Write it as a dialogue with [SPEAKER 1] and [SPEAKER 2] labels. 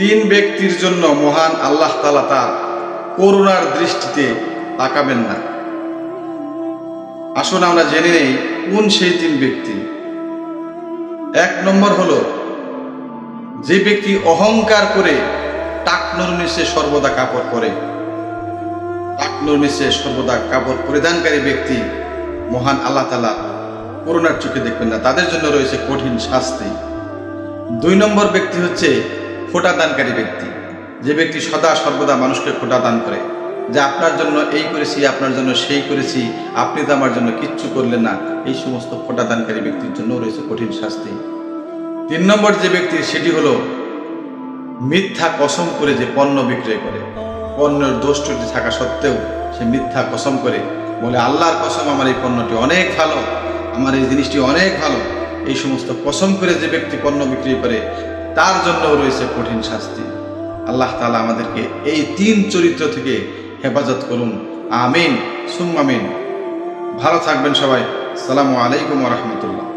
[SPEAKER 1] তিন ব্যক্তির জন্য মহান আল্লাহ তালা তার করুণার দৃষ্টিতে তাকাবেন না। আসুন আমরা জেনে নেই কোন সেই তিন ব্যক্তি। এক নম্বর হলো, যে ব্যক্তি অহংকার করে টাকনুর নিচে সর্বদা কাপড় পরে। টাকনুর নিচে সর্বদা কাপড় পরিধানকারী ব্যক্তি মহান আল্লাহ তালা করুণার চোখে দেখবেন না। তাদের জন্য রয়েছে কঠিন শাস্তি। দুই নম্বর ব্যক্তি হচ্ছে ফোঁটা দানকারী ব্যক্তি। যে ব্যক্তি সদা সর্বদা মানুষকে ফোঁটা দান করে, যে আপনার জন্য এই করেছি, আপনার জন্য সেই করেছি, আপনি তো আমার জন্য কিচ্ছু করলেন না, এই সমস্ত ফোঁটা দানকারী ব্যক্তির জন্য রয়েছে কঠিন শাস্তি। তিন নম্বর যে ব্যক্তি, সেটি হলো মিথ্যা কসম করে যে পণ্য বিক্রয় করে। পণ্যের দোষ ত্রুটি থাকা সত্ত্বেও সে মিথ্যা কসম করে, বলে, আল্লাহর কসম আমার এই পণ্যটি অনেক ভালো, আমার এই জিনিসটি অনেক ভালো। এই সমস্ত কসম করে যে ব্যক্তি পণ্য বিক্রি করে তার জন্যও রয়েছে কঠিন শাস্তি। আল্লাহ তালা আমাদেরকে এই তিন চরিত্র থেকে হেফাজত করুন। আমিন সুম্মামিন ভালো থাকবেন সবাই। সালামু আলাইকুম রহমতুল্লাহ।